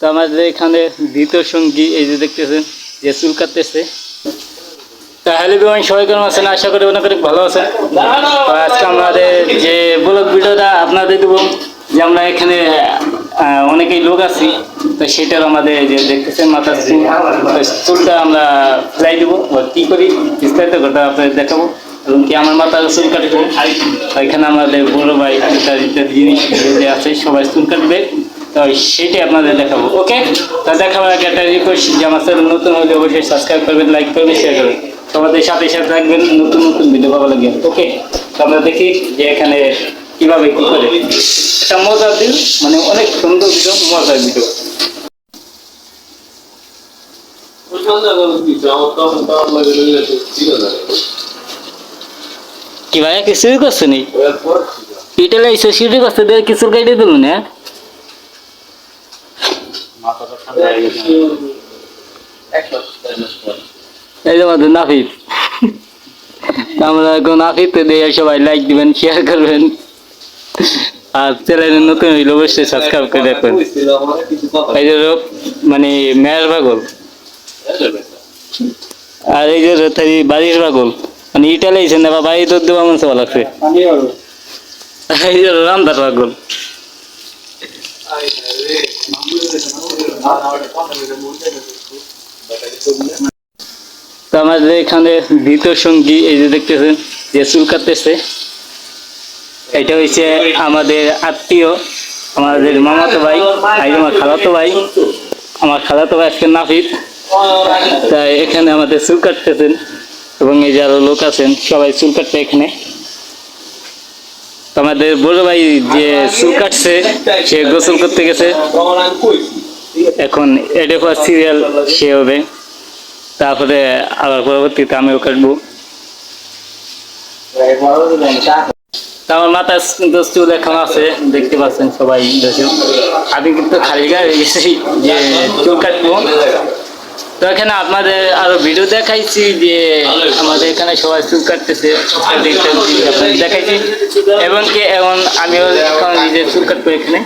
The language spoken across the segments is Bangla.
তো আমাদের এখানে দ্বিতীয় সঙ্গী এই যে দেখতেছেন যে চুল কাটতেছে। হ্যালো বিমান সবাই কেমন আছেন? আশা করি অনেক অনেক ভালো আছেন। আজকে আমাদের যে ব্লগ ভিডিওটা আপনাদের দেবো, যে আমরা এখানে অনেকেই লোক আছি, তো সেটার আমাদের যে দেখতেছেন মাথার চুল চুলটা আমরা ফেলাই দেবো কী করি, বিস্তারিত কথা আপনাদের দেখাবো। এবং কি আমার মাথার চুল কাটবো? এখানে আমাদের বড় ভাই ইত্যাদি ইত্যাদি জিনিস যে আছে, সবাই চুল কাটবে। তো সেটাই আপনাদের দেখাবো, ওকে? তো দেখাবার আগে একটা রিকোয়েস্ট যে আমার চ্যানেল নতুন হলে অবশ্যই সাবস্ক্রাইব করবেন লাইক করবেন শেয়ার করবেন। তোমাদের সাথে সাথে থাকবেন, নতুন নতুন ভিডিও পাওয়া লাগে, ওকে? তো আমরা দেখি যে এখানে কীভাবে কি করে। একটা মজার দিন মানে অনেক সুন্দর ভিডিও মজার ভিডিও কি ভাই কিছুই করছে নি? পিটে লাইছে সিটি করছে, দিয়ে কিছু গাইডে দিল না? এই যে আমাদের নাফিদ তো আমরা এখন নাফিদ দিয়ে সবাই লাইক দিবেন শেয়ার করবেন। আর চ্যানেলে নতুন হইলে অবশ্যই সাবস্ক্রাইব করে রাখবেন। এই যে মানে মেয়ের পাগল। আর এই যে বাড়ির পাগল। মানে ইটা লাইছেন না বা বাড়ি তোর দেওয়া মনে ভালো লাগছে। এই রান্দার তো আমাদের এখানে দ্বিতীয় সঙ্গী এই যে দেখতেছেন, যে চুল কাটতেছে। এটা হচ্ছে আমাদের আত্মীয়, আমাদের মামাতো ভাই এই আমার খালাতো ভাই। আমার খালাতো ভাই আজকে নাফিদ। তাই এখানে আমাদের চুল কাটতেছেন। এবং এই যে আরও লোক আছেন, সবাই চুল কাটতে এখানে। আমাদের বড় ভাই যে চুল কাটছে, সে গোসল করতে গেছে। এখন এডেফা সিরিয়াল সে হবে। তারপরে আবার পরবর্তীতে আমিও কাটবো। আমার মাথায় চুল এখন আছে, দেখতে পাচ্ছেন সবাই। আমি কিন্তু খালি গায়ে যে চুল কাটবো। তো এখানে আপনাদের আরও ভিডিও দেখাইছি যে আমাদের এখানে সবাই চুল কাটতেছে। আপনাদের দেখাইছি। এবং কি এখন আমিও এখন নিজে চুল কাটবো এখানে।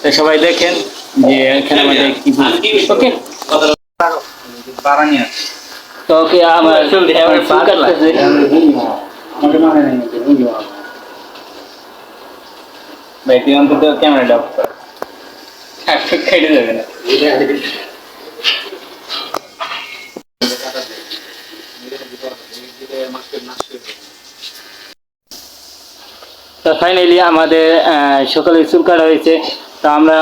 তো সবাই দেখেন যে এখানে আমাদের কি ওকে তো ওকে আমার চুল চুল কাটতেছে। ভাই তুই অন্তত ক্যামেরাটা অফ কেটে যাবে না। ফাইনালি আমাদের সকালে চুল কাটা হয়েছে। তো আমরা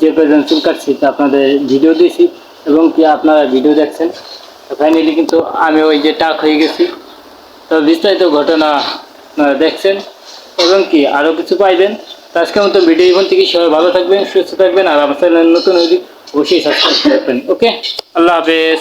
যে কজন চুল কাটছি তা আপনাদের ভিডিও দিয়েছি এবং কি আপনারা ভিডিও দেখছেন। তো ফাইনালি কিন্তু আমি ওই যে টাক হয়ে গেছি। তো বিস্তারিত ঘটনা দেখছেন এবং কি আরও কিছু পাইবেন। তো আজকের মতো ভিডিও ইভেন থেকে সবাই ভালো থাকবেন, সুস্থ থাকবেন, আর আমার চ্যানেল নতুন হলে অবশ্যই সাবস্ক্রাইব করবেন ওকে আল্লাহ হাফেজ।